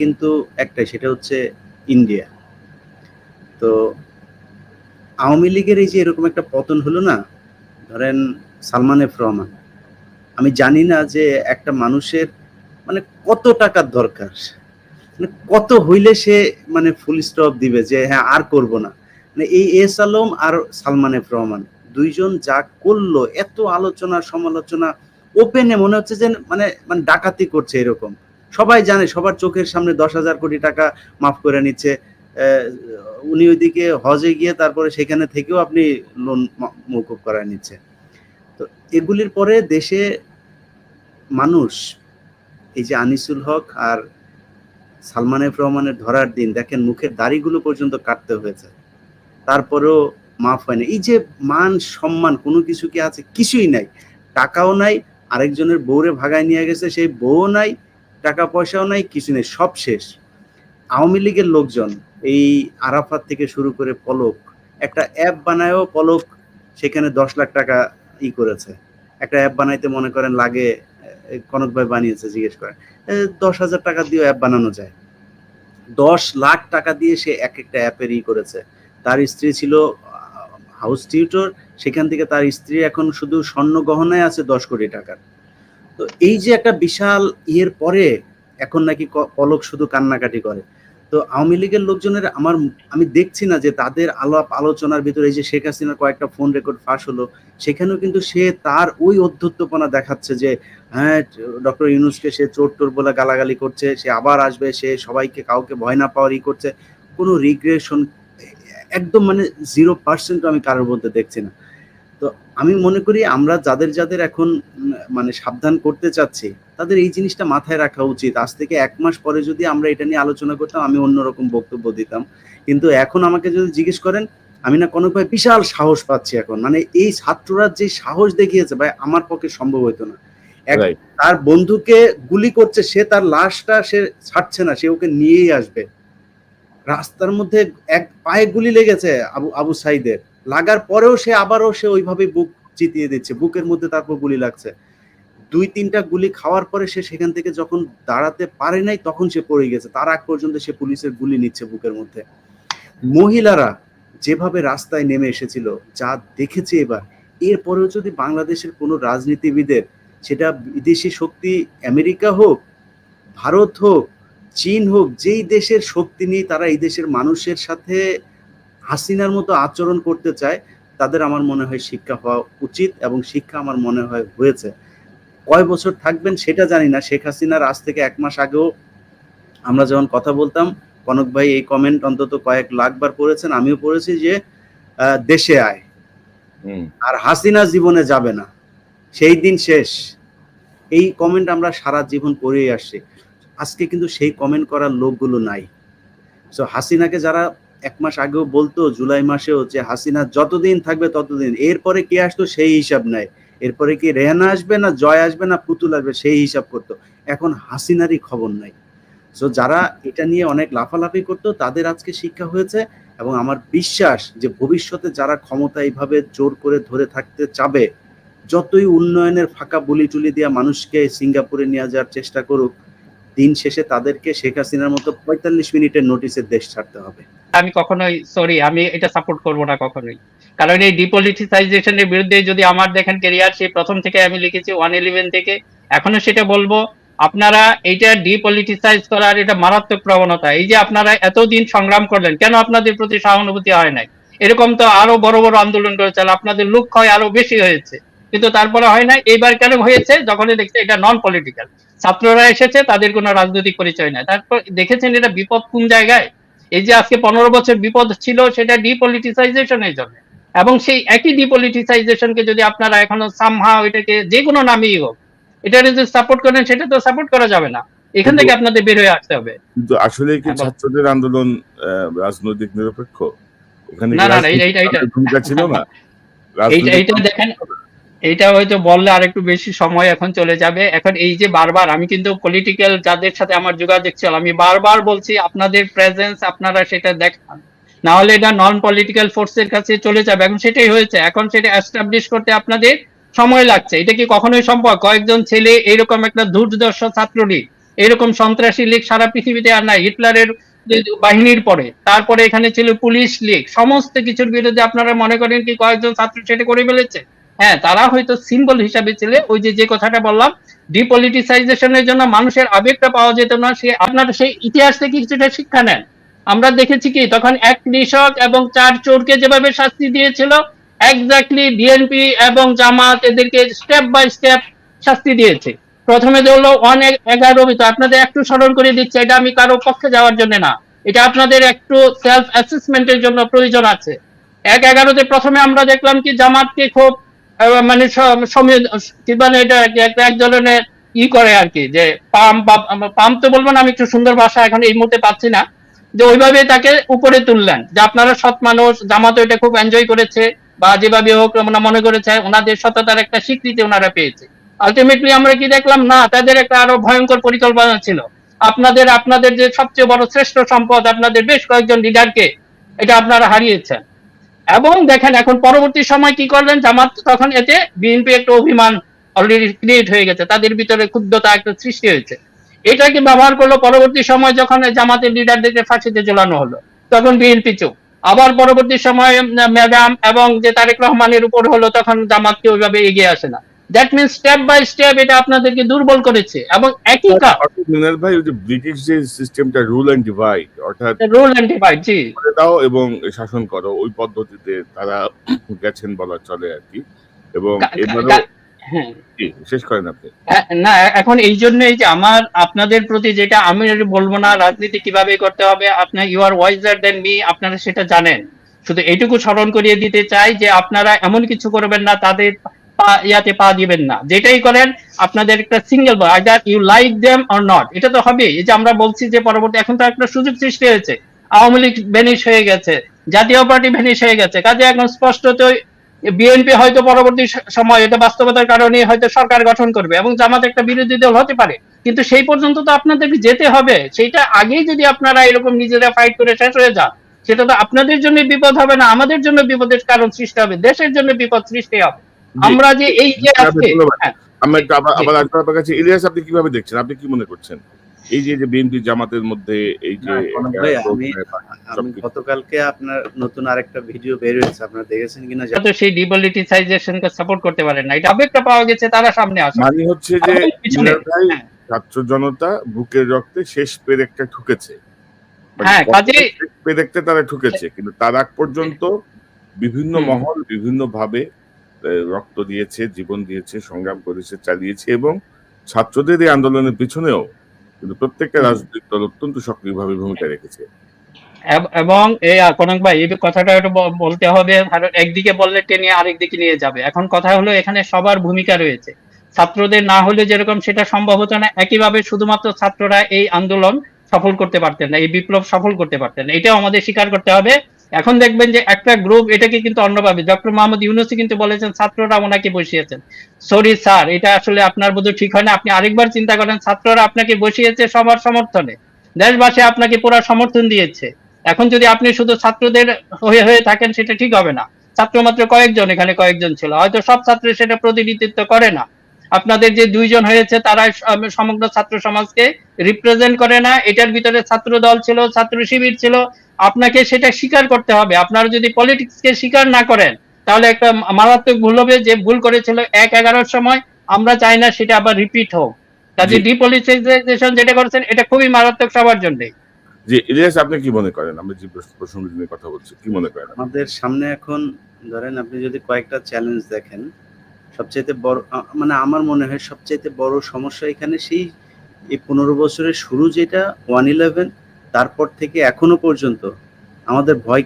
কিন্তু একটাই, সেটা হচ্ছে ইন্ডিয়া। তো আওয়ামী লীগের এই যে এরকম একটা পতন হলো না, ধরেন সালমান এফ রহমান, আমি জানি না যে একটা মানুষের মানে কত টাকার দরকার মানে কত হইলে সে মানে ফুল স্টপ দিবে যে হ্যাঁ আর করব না। মানে এই এস আলম আর সালমান এফ রহমান দুইজন যা করল, এত আলোচনা, সমালোচনা ওপেনে মনে হচ্ছে যে মানে মানে ডাকাতি করছে এরকম। সবাই জানে, সবার চোখের সামনে দশ হাজার কোটি টাকা মাফ করে নিচ্ছে। উনি ওইদিকে হজে গিয়ে তারপরে সেখানে থেকেও আপনি লোন মৌকুব করায় নিচ্ছে। তো এগুলির পরে দেশে মানুষ, এই যে আনিসুল হক আর সালমান এফ রহমানের ধরার দিন, দেখেন মুখের দাড়িগুলো পর্যন্ত কাটতে হয়েছে। তারপরেও মাফ হয় না এই যে মান সম্মান, কোনো কিছু কি আছে, কিছুই নাই। টাকাও নাই, আরেকজনের বউরে ভাগায় নিয়ে গেছে, সেই বউও নাই টাকা পয়সাও নাই, কিছু নেই, সব শেষ। আওয়ামী লীগের লোকজন এই আরাফাত থেকে শুরু করে পলক, একটা অ্যাপ বানায়ও পলক সেখানে দশ লাখ টাকা ই করেছে। একটা অ্যাপ বানাইতে মনে করেন লাগে কনক ভাই বানিয়েছে, জিজ্ঞেস করেন দশ হাজার টাকা দিয়ে অ্যাপ বানানো যায়। দশ লাখ টাকা দিয়ে সে এক একটা অ্যাপের ই করেছে। তার স্ত্রী ছিল হাউস টিউটর, সেখান থেকে তার স্ত্রী এখন শুধু স্বর্ণ গহনায় আছে দশ কোটি টাকার। তো এই যে একটা বিশাল ইয়ের পরে এখন নাকি পলক শুধু কান্নাকাটি করে। তো আওয়ামী লীগের লোকজনের আমার আমি দেখছি না যে তাদের আলাপ আলোচনার ভিতরে এই যে শেখ হাসিনার কয়েকটা ফোন রেকর্ড ফাঁস হলো, সেখানেও কিন্তু সে তার ওই অধ্যত্বপনা দেখাচ্ছে যে হ্যাঁ ডক্টর ইউনুসকে সে চোর টোর বলে গালাগালি করছে, সে আবার আসবে, সে সবাইকে কাউকে ভয় না পাওয়ার ই করছে। কোনো রিগ্রেশন একদম মানে জিরো পার্সেন্ট আমি কারোর মধ্যে দেখছি না। তো আমি মনে করি আমরা যাদের যাদের এখন মানে সাবধান করতে চাচ্ছি তাদের এই জিনিসটা মাথায় রাখা উচিত। আজ থেকে এক মাস পরে যদি আমরা এটা নিয়ে আলোচনা করতাম আমি অন্যরকম বক্তব্য দিতাম। কিন্তু এখন আমাকে যদি জিজ্ঞেস করেন আমি না কোনো ভাই বিশাল সাহস পাচ্ছি এখন। মানে এই ছাত্ররা যে সাহস দেখিয়েছে ভাই আমার পক্ষে সম্ভব হতো না। তার বন্ধুকে গুলি করছে সে তার লাশটা সে ছাড়ছে না সে ওকে নিয়েই আসবে। রাস্তার মধ্যে এক পায়ে গুলি লেগেছে আবু আবু সাইদের। লাগার পরেও সে আবারও সে ওইভাবে বুক জিতিয়ে দিচ্ছে, বুকের মধ্যে তারপর গুলি লাগছে। দুই তিনটা গুলি খাওয়ার পরে সে সেখান থেকে যখন দাঁড়াতে পারে নাই, তখন সে পড়ে গেছে। তার আগ পর্যন্ত সে পুলিশের গুলি নিচ্ছে বুকের মধ্যে। মহিলারা যেভাবে রাস্তায় নেমে এসেছিল, যা দেখেছে এবার, এরপরেও যদি বাংলাদেশের কোনো রাজনীতিবিদের, সেটা বিদেশি শক্তি, আমেরিকা হোক, ভারত হোক, চীন হোক, যেই দেশের শক্তি নিয়ে তারা এই দেশের মানুষের সাথে হাসিনার মতো আচরণ করতে চায় তাদের আমার মনে হয় শিক্ষা হওয়া উচিত এবং শিক্ষা আমার মনে হয় হয়েছে। কয় বছর থাকবেন সেটা জানি না। শেখ হাসিনার আজ থেকে এক মাস আগেও আমরা যখন কথা বলতাম কনক ভাই এই কমেন্ট অন্তত কয়েক লাখবার পড়েছেন। আমিও পড়েছি যে দেশে আয়। আর হাসিনা জীবনে যাবে না। সেই দিন শেষ। এই কমেন্ট আমরা সারা জীবন পড়েই আসছি। আজকে কিন্তু সেই কমেন্ট করার লোকগুলো নাই। সো হাসিনাকে যারা এক মাস আগেও বলতো, জুলাই মাসেও যে হাসিনা যতদিন থাকবে ততদিন। এরপরে কে আসতো সেই হিসাব নাই। এরপরে কি রেহানা আসবে না জয় আসবে না পুতুল আসবে সেই হিসাব করতো। এখন হাসিনারই খবর নাই। সো যারা এটা নিয়ে অনেক লাফালাফি করতো, তাদের আজকে শিক্ষা হয়েছে এবং আমার বিশ্বাস যে ভবিষ্যতে যারা ক্ষমতা এইভাবে জোর করে ধরে থাকতে চাবে, যতই উন্নয়নের ফাঁকা বুলি টুলি দিয়া মানুষকে সিঙ্গাপুরে নিয়ে যাওয়ার চেষ্টা করুক, দিন শেষে তাদেরকে শেখ হাসিনার মতো পঁয়তাল্লিশ মিনিটের নোটিসে দেশ ছাড়তে হবে। আমি কখনোই সরি আমি এটা সাপোর্ট করব না কখনোই। কারণ এই ডিপলিটিসাইজেশনের বিরুদ্ধে যদি আমার দেখেন কেরিয়ার সেই প্রথম থেকে আমি লিখেছি ওয়ান ইলেভেন থেকে, এখনও সেটা বলব, আপনারা এইটা ডিপলিটিসাইজ করার এটা মারাত্মক প্রবণতা। এই যে আপনারা এতদিন সংগ্রাম করলেন, কেন আপনাদের প্রতি সহানুভূতি হয় নাই? এরকম তো আরও বড় বড় আন্দোলন করেছেন, আপনাদের লুক হয় আরও বেশি হয়েছে। কিন্তু তারপরে হয় না এইবার কেন হয়েছে? যখনই দেখছে এটা নন পলিটিক্যাল ছাত্ররা এসেছে, তাদের কোনো রাজনৈতিক পরিচয় নাই। তারপর দেখেছেন এটা বিপদ কোন জায়গায়? এই যে আজকে পনেরো বছর বিপদ ছিল সেটা ডিপলিটিসাইজেশনের জন্য। এবং সেই একই ডিপলিটিসাইজেশনকে যদি আপনারা এখনও সামহাও এটাকে যে কোনো নামেই হোক এটা যদি সাপোর্ট করেন সেটা তো সাপোর্ট করা যাবে না। এখান থেকে আপনাদের বের হয়ে আসতে হবে। কিন্তু আসলে কি হ্যাঁ, ছাত্রদের আন্দোলন রাজনৈতিক নিরপেক্ষ? ওখানে না, না, এইটা- এইটা- ছিল না? এইটা দেখেন এটা হয়তো বললে আরেকটু বেশি সময় এখন চলে যাবে। এখন এই যে বারবার, আমি কিন্তু পলিটিক্যাল যাদের সাথে আমার যোগাযোগ ছিল আমি বারবার বলছি আপনাদের প্রেজেন্স আপনারা সেটা দেখান। না হলে এটা নন পলিটিক্যাল ফোর্সের কাছে চলে যাবে। এখন সেটাই হয়েছে। এখন সেটা এস্টাবলিশ করতে আপনাদের সময় লাগছে। এটা কি কখনোই সম্ভব? কয়েকজন ছেলে এরকম একটা দুর্দর্শ ছাত্রলীগ, এরকম সন্ত্রাসী লীগ সারা পৃথিবীতে আর নাই। হিটলারের বাহিনীর পরে। তারপরে এখানে ছিল পুলিশ লীগ। সমস্ত কিছুর বিরুদ্ধে আপনারা মনে করেন কি কয়েকজন ছাত্র সেটা করে ফেলেছে? হ্যাঁ তারা হয়তো সিম্বল হিসাবে ছিল। ওই যে যে কথাটা বললাম ডিপলিটিসাইজেশনের জন্য মানুষের আবেগটা পাওয়া যেত না, সে আপনারা সেই ইতিহাস থেকে কিছুটা শিক্ষা নেন। আমরা দেখেছি কি, তখন এক কৃষক এবং চার চোরকে যেভাবে শাস্তি দিয়েছিল এক্স্যাক্টলি বিএনপি এবং জামাত এদেরকে স্টেপ বাই স্টেপ শাস্তি দিয়েছে। প্রথমে হলো ওয়ান এগারো, তো আপনাদের একটু স্মরণ করে দিচ্ছে, এটা আমি কারও পক্ষে যাওয়ার জন্য না। এটা আপনাদের একটু সেলফ অ্যাসেসমেন্টের জন্য প্রয়োজন আছে। এক এগারোতে প্রথমে আমরা দেখলাম কি, জামাতকে খুব মানে স- সমী- কি বলে এটা এক ধরনের ই করে আর কি, যে পাম পাম তো বলব না, আমি একটু সুন্দর ভাষা এখন এই মুহূর্তে পাচ্ছি না, যে ওইভাবে তাকে উপরে তুললেন, যে আপনারা সৎ মানুষ, জামাত এটা খুব এনজয় করেছে, বা যেভাবে হোক ওনারা মনে করেছে, ওনাদের সততার একটা স্বীকৃতি ওনারা পেয়েছে। আলটিমেটলি আমরা কি দেখলাম? না, তাদের একটা আরও ভয়ঙ্কর পরিকল্পনা ছিল। আপনাদের আপনাদের যে সবচেয়ে বড় শ্রেষ্ঠ সম্পদ, আপনাদের বেশ কয়েকজন লিডারকে এটা আপনারা হারিয়েছেন। এবং দেখেন এখন পরবর্তী সময় কি করলেন জামাত তখন এতে বিএনপি একটা অভিমান অলরেডি ক্রিয়েট হয়ে গেছে। তাদের ভিতরে ক্ষুব্ধতা একটা সৃষ্টি হয়েছে। এটাকে ব্যবহার করল? পরবর্তী সময় যখন জামাতের লিডারদেরকে ফাঁসিতে ঝোলানো হলো, তখন বিএনপি চোখ আবার পরবর্তী সময় ম্যাডাম এবং যে তারেক রহমানের উপর হলো, তখন জামাতকে ওইভাবে এগিয়ে আসে না। That means step by step এটা আপনাদেরকে দুর্বল করেছে এবং একই কাজ। অর্থাৎ ভাই ওই যে ব্রিটিশ যে সিস্টেমটা রুল অ্যান্ড ডিভাইড অর্থাৎ রুল অ্যান্ড ডিভাইড জি। দাও এবং শাসন করো ওই পদ্ধতিতে তারা গেছেন বলা চলে আর কি। এবং এবারও হ্যাঁ। শেষ করেন আপনি। না এখন এই জন্যই যে আমার আপনাদের প্রতি যেটা আমি বলব না রাজনীতি কীভাবে করতে হবে আপনার you R wiser than me আপনারা সেটা জানেন। শুধু এইটুকু স্মরণ করিয়ে দিতে চাই যে আপনারা এমন কিছু করবেন না তাদের ইয়াতে পা দিবেন না। যেটাই করেন, আপনাদের একটা single either you like them or not এটা তো হবে এই যে আমরা বলছি যে পরবর্তী এখন তো একটা সুযোগ সৃষ্টি হয়েছে। আওয়ামী লীগ ভ্যানিশ হয়ে গেছে, জাতীয় পার্টি ভ্যানিশ হয়ে গেছে। কাজে এখন স্পষ্টতই বিএনপি হয়তো পরবর্তী সময় এটা বাস্তবতার কারণে হয়তো সরকার গঠন করবে এবং জামাত একটা বিরোধী দল হতে পারে। কিন্তু সেই পর্যন্ত তো আপনাদেরকে যেতে হবে। সেইটা আগেই যদি আপনারা এরকম নিজেরা ফাইট করে শেষ হয়ে যান, সেটা তো আপনাদের জন্য বিপদ হবে না। আমাদের জন্য বিপদের কারণ সৃষ্টি হবে। দেশের জন্য বিপদ সৃষ্টি হবে। আমরা যে এই যে আজকে। হ্যাঁ, আমরা একটু আবার আসব আপনার কাছে ইলিয়াস আপনি কীভাবে দেখছেন? আপনি কি মনে করছেন? এই যে যে বিএনপি জামাতের মধ্যে এই যে আমি গতকালকে আপনার নতুন আরেকটা ভিডিও বের হয়েছে। আপনারা দেখেছেন কিনা তো সেই ডিপলিটিসাইজেশনকে সাপোর্ট করতে পারেন না। এটা আবেগটা পাওয়া গেছে তারা সামনে আসে মানে হচ্ছে যে হ্যাঁ। ছাত্র জনতা বুকের রক্তে শেষ পেরেকটা ঠুকেছে। মানে হ্যাঁ, পেরেকটা তারা ঠুকেছে। কিন্তু তার আগ পর্যন্ত বিভিন্ন মহল বিভিন্ন ভাবে রক্ত দিয়েছে জীবন দিয়েছে সংগ্রাম করেছে চালিয়েছে এবং ছাত্রদের এই আন্দোলনের পিছনেও কিন্তু প্রত্যেকটা রাজনৈতিক দল অত্যন্ত সক্রিয়ভাবে ভূমিকা রেখেছে। এবং এই কনক ভাই এই কথাটা একটু বলতে হবে একদিকে বললে টেনে আরেক দিকে নিয়ে যাবে। এখন কথা হলো এখানে সবার ভূমিকা রয়েছে। ছাত্রদের না হলে যেরকম সেটা সম্ভব হতো না একইভাবে শুধুমাত্র ছাত্ররা এই আন্দোলন সফল করতে পারতেন না এই বিপ্লব সফল করতে পারতেন না। এটাও আমাদের স্বীকার করতে হবে এখন দেখবেন যে একটা গ্রুপ এটাকে কিন্তু অন্যভাবে ডক্টর মোহাম্মদ ইউনুসি কিন্তু বলেছেন, ছাত্ররা ওনাকে বসিয়েছেন। সরি স্যার এটা আসলে আপনার বোধহয় ঠিক হয় না। আপনি আরেকবার চিন্তা করেন, ছাত্ররা আপনাকে বসিয়েছে সবার সমর্থনে। দেশবাসী আপনাকে পুরো সমর্থন দিয়েছে। এখন যদি আপনি শুধু ছাত্রদের হয়ে হয়ে থাকেন, সেটা ঠিক হবে না। ছাত্র মাত্র কয়েকজন, এখানে কয়েকজন ছিল। হয়তো সব ছাত্র সেটা প্রতিনিধিত্ব করে না। আপনাদের যে দুইজন হয়েছে তারা সমগ্র ছাত্র সমাজকে রিপ্রেজেন্ট করে না। এটার ভিতরে ছাত্র দল ছিল ছাত্র শিবির ছিল। আপনাকে সেটা স্বীকার করতে হবে। আপনারা যদি পলিটিক্সকে স্বীকার না করেন তাহলে একটা মারাত্মক ভুল হবে যে ভুল করেছিল এক এগারোর সময়। আমরা চাই না সেটা আবার রিপিট হোক। কাজে জি। ডিপলিটাইজেশন যেটা করেছেন এটা খুবই মারাত্মক সবার জন্য। যে ইলিয়াস আপনি কি মনে করেন? আমরা যে প্রসঙ্গ নিয়ে কথা বলছি কি মনে করেন? আমাদের সামনে এখন ধরেন আপনি যদি কয়েকটা চ্যালেঞ্জ দেখেন সবচাইতে বড় মানে আমার মনে হয় সবচাইতে বড় সমস্যা এখানে সেই এই পনেরো বছরের শুরু যেটা ওয়ান ইলেভেন তারপর থেকে এখনও পর্যন্ত আমাদের ভয়